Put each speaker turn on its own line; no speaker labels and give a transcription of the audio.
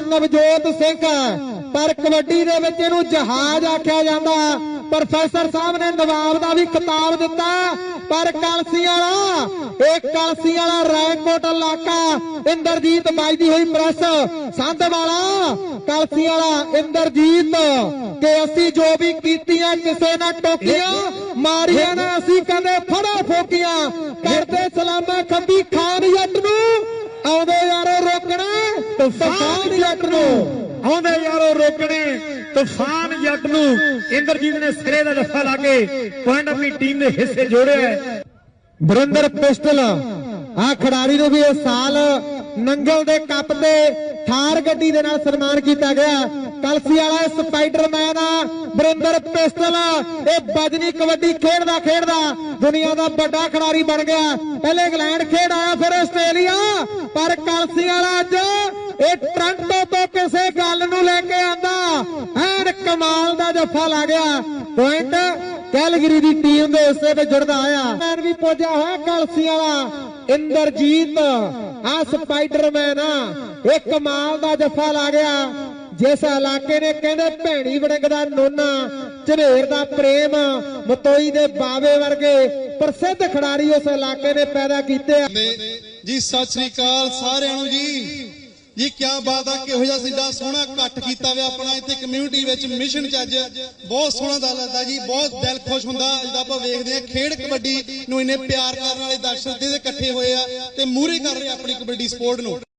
ਨਵਜੋਤ ਸਿੰਘ। ਪਰ ਕਬੱਡੀ ਦੇ ਵਿੱਚ ਇਹਨੂੰ ਜਹਾਜ਼ ਆਖਿਆ ਜਾਂਦਾ। ਪ੍ਰੋਫੈਸਰ ਸਾਹਿਬ ਨੇ ਨਵਾਬ ਦਾ ਵੀ ਖਿਤਾਬ ਦਿੱਤਾ। ਪਰ ਕਲਸੀ ਵਾਲਾ, ਇਹ ਕਲਸੀ ਵਾਲਾ ਰੈਕੋਟ ਇਲਾਕਾ ਇੰਦਰਜੀਤ ਬਾਈ ਦੀ ਹੋਈ ਪ੍ਰੈਸ। ਸੰਧ ਵਾਲਾ ਕਲਸੀ ਵਾਲਾ ਇੰਦਰਜੀਤ, ਕਿ ਅਸੀਂ ਜੋ ਵੀ ਕੀਤੀਆਂ ਕਿਸੇ ਨਾ ਟੋਕੀਆਂ, ਮਾਰੀਆਂ ਨਾ, ਅਸੀਂ ਕਦੇ ਫੜਾ ਫੋਕੀਆਂ। ਕਰਦੇ ਸਲਾਮ ਤੂਫਾਨ ਜੱਟ ਨੂੰ
ਆਉਂਦੇ ਯਾਰੋ ਰੋਕਣੇ, ਤੂਫਾਨ ਜੱਟ ਨੂੰ ਇੰਦਰਜੀਤ ਨੇ ਸਿਰੇ ਦਾ ਜੱਫਾ ਲਾ ਕੇ ਪੁਆਇੰਟ ਆਪਣੀ ਟੀਮ ਦੇ ਹਿੱਸੇ ਜੋੜਿਆ
ਬਰਿੰਦਰ ਪਿਸਟਲ ਆ ਖਿਡਾਰੀ ਨੂੰ ਵੀ ਇਸ ਸਾਲ ਨੰਗਲ ਦੇ ਕੱਪ ਤੇ ਥਾਰ ਗੱਡੀ ਦੇ ਨਾਲ ਸਨਮਾਨ ਕੀਤਾ ਗਿਆ। ਕਲਸੀ ਵਾਲਾ ਇਹ ਸਪਾਈਡਰਮੈਨ ਆ ਬਰਿੰਦਰ ਪਿਸਟਲ, ਇਹ ਬਜਨੀ ਕਬੱਡੀ ਖੇਡਦਾ ਖੇਡਦਾ ਦੁਨੀਆ ਦਾ ਵੱਡਾ ਖਿਡਾਰੀ ਬਣ ਗਿਆ। ਪਹਿਲੇ ਇੰਗਲੈਂਡ ਖੇਡ ਆਇਆ ਫਿਰ ਆਸਟ੍ਰੇਲੀਆ, ਪਰ ਕਲਸੀ ਵਾਲਾ ਅੱਜ ਇਹ ਟ੍ਰਾਂਟੋ ਤੋਂ ਕਿਸੇ ਗੱਲ ਨੂੰ ਲੈ ਕੇ ਆਂਦਾ। ਐਨ ਕਮਾਲ ਦਾ ਜੱਫਾ ਲਾ ਗਿਆ। ਪੁਆਇੰਟ ਕੈਲਗਰੀ ਦੀ ਟੀਮ ਦੇ ਹਿੱਸੇ ਤੇ ਜੁੜਦਾ ਆਇਆ। ਮੈਨ ਵੀ ਪਹੁੰਚਿਆ ਹੋਇਆ ਕਲਸੀ ਵਾਲਾ। ਇੰਦਰਜੀਤ ਆ ਸਪਾਈਡਰਮੈਨ ਆ। ਇਹ ਕਮਾਲ ਦਾ ਜੱਫਾ ਲਾ ਗਿਆ। ਜਿਸ ਇਲਾਕੇ ਨੇ ਕਹਿੰਦੇ ਭੈਣੀ ਵੜਿੰਗ ਦਾ ਨੋਨਾ, ਝਨੇਰ ਦਾ ਪ੍ਰੇਮ, ਮਤੋਈ ਦੇ ਬਾਵੇ ਵਰਗੇ ਪ੍ਰਸਿੱਧ ਖਿਡਾਰੀ ਉਸ ਇਲਾਕੇ ਨੇ ਪੈਦਾ ਕੀਤੇ
ਜੀ, ਸਤਿ ਸ੍ਰੀ ਅਕਾਲ ਸਾਰਿਆਂ ਨੂੰ ਜੀ। ਜੀ, ਕਿਆ ਬਾਤ ਆ, ਕਿਹੋ ਜਿਹਾ ਸਿੱਧਾ ਸੋਹਣਾ ਇਕੱਠ ਕੀਤਾ ਹੋਇਆ ਆਪਣਾ ਇੱਥੇ ਕਮਿਊਨਿਟੀ ਵਿੱਚ ਮਿਸ਼ਨ ਚ ਅੱਜ। ਬਹੁਤ ਸੋਹਣਾ ਦਾ ਲੱਗਦਾ ਜੀ, ਬਹੁਤ ਦਿਲ ਖੁਸ਼ ਹੁੰਦਾ। ਜਦੋਂ ਆਪਾਂ ਵੇਖਦੇ ਆ, ਖੇਡ ਕਬੱਡੀ ਨੂੰ ਇੰਨੇ ਪਿਆਰ ਕਰਨ ਵਾਲੇ ਦਰਸ਼ਕ ਜਿਹਦੇ ਇਕੱਠੇ ਹੋਏ ਆ ਤੇ ਮੂਹਰੇ ਕਰ ਰਹੇ ਆ ਆਪਣੀ ਕਬੱਡੀ ਸਪੋਰਟ ਨੂੰ।